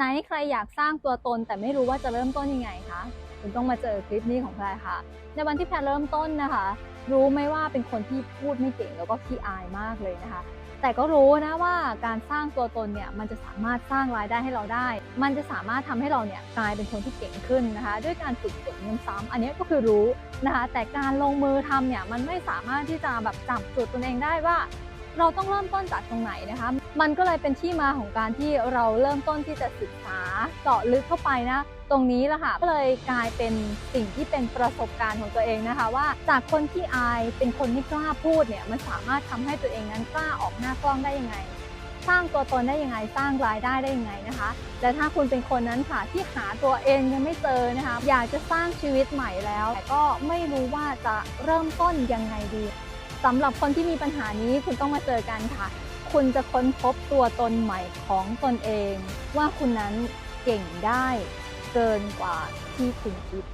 ไหนใครอยากสร้างตัวตนแต่ไม่รู้ว่าจะเริ่มต้นยังไงคะคุณต้องมาเจอคลิปนี้ของแพรค่ะ ในวันที่แพรเริ่มต้นนะคะ รู้ไหมว่าเป็นคนที่พูดไม่เก่งแล้วก็ขี้อายมากเลยนะคะ แต่ก็รู้นะว่าการสร้างตัวตนเนี่ยมันจะสามารถสร้างรายได้ให้เราได้ มันจะสามารถทำให้เราเนี่ยกลายเป็นคนที่เก่งขึ้นนะคะ ด้วยการฝึกฝนซ้ำๆอันนี้ก็คือรู้นะคะ แต่การลงมือทำเนี่ยมันไม่สามารถที่จะแบบจับจุดตัวเองได้ว่า เราต้องเริ่มต้นจากตรงไหนนะคะ มันก็เลยเป็นที่มาของการที่เราเริ่มต้นที่จะศึกษาเจาะลึกเข้าไปนะ ตรงนี้แหละค่ะก็เลยกลายเป็นสิ่งที่เป็นประสบการณ์ของตัวเองนะคะ ว่าจากคนที่อายเป็นคนไม่กล้าพูดเนี่ยมันสามารถทำให้ตัวเองนั้นกล้าออกหน้ากล้องได้ยังไง สร้างตัวตนได้ยังไงสร้างรายได้ได้ยังไงนะคะ และถ้าคุณเป็นคนนั้นค่ะที่หาตัวเองยังไม่เจอนะคะ อยากจะสร้างชีวิตใหม่แล้ว แต่ก็ไม่รู้ว่าจะเริ่มต้นยังไงดี สำหรับคนที่มีปัญหานี้คุณต้องมาเจอกันค่ะ คุณจะค้นพบตัวตนใหม่ของตนเอง ว่าคุณนั้นเก่งได้เกินกว่าที่คุณคิด